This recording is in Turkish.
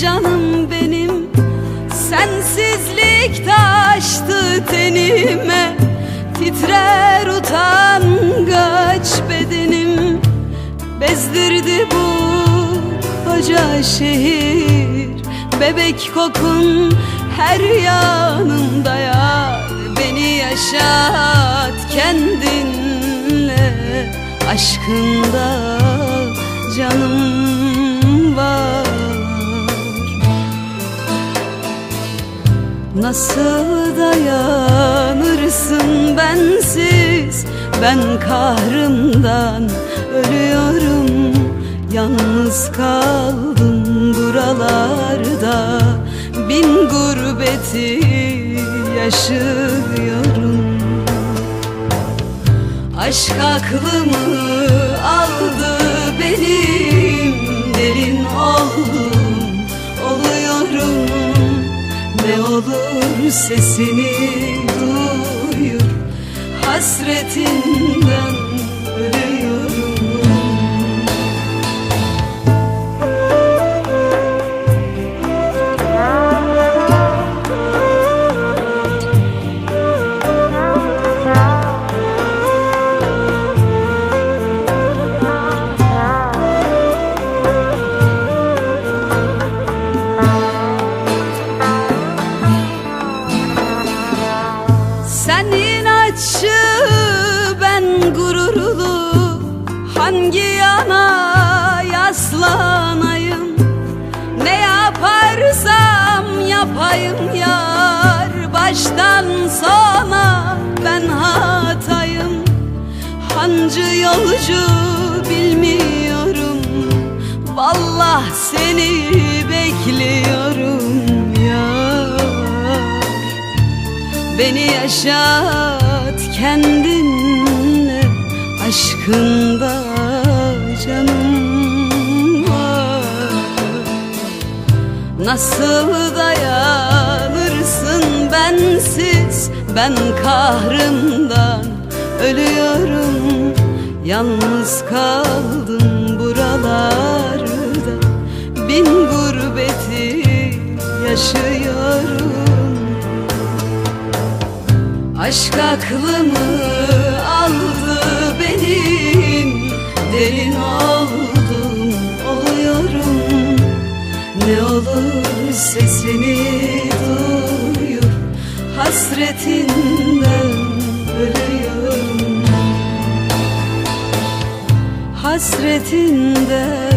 canım benim. Sensizlik taştı tenime. Titrer utangaç bedenim. Bezdirdi bu koca şehir. Bebek kokun her yanımda ya Beni yaşat kendinle. Aşkında canım Nasıl dayanırsın bensiz? Ben kahrımdan ölüyorum. Yalnız kaldım buralarda. Bin gurbeti yaşıyorum. Aşk aklımı aldı sesini duyur Hasretinden yaparsam yapayım yar Baştan sona ben hatayım. Hancı yolcu bilmiyorum Vallah seni bekliyorum yar. Beni yaşat kendinle Aşkında Nasıl dayanırsın bensiz? Ben kahrımdan ölüyorum. Yalnız kaldım buralarda. Bin gurbeti yaşıyorum. Aşk aklımı Hasretinden ölüyorum. Hasretinden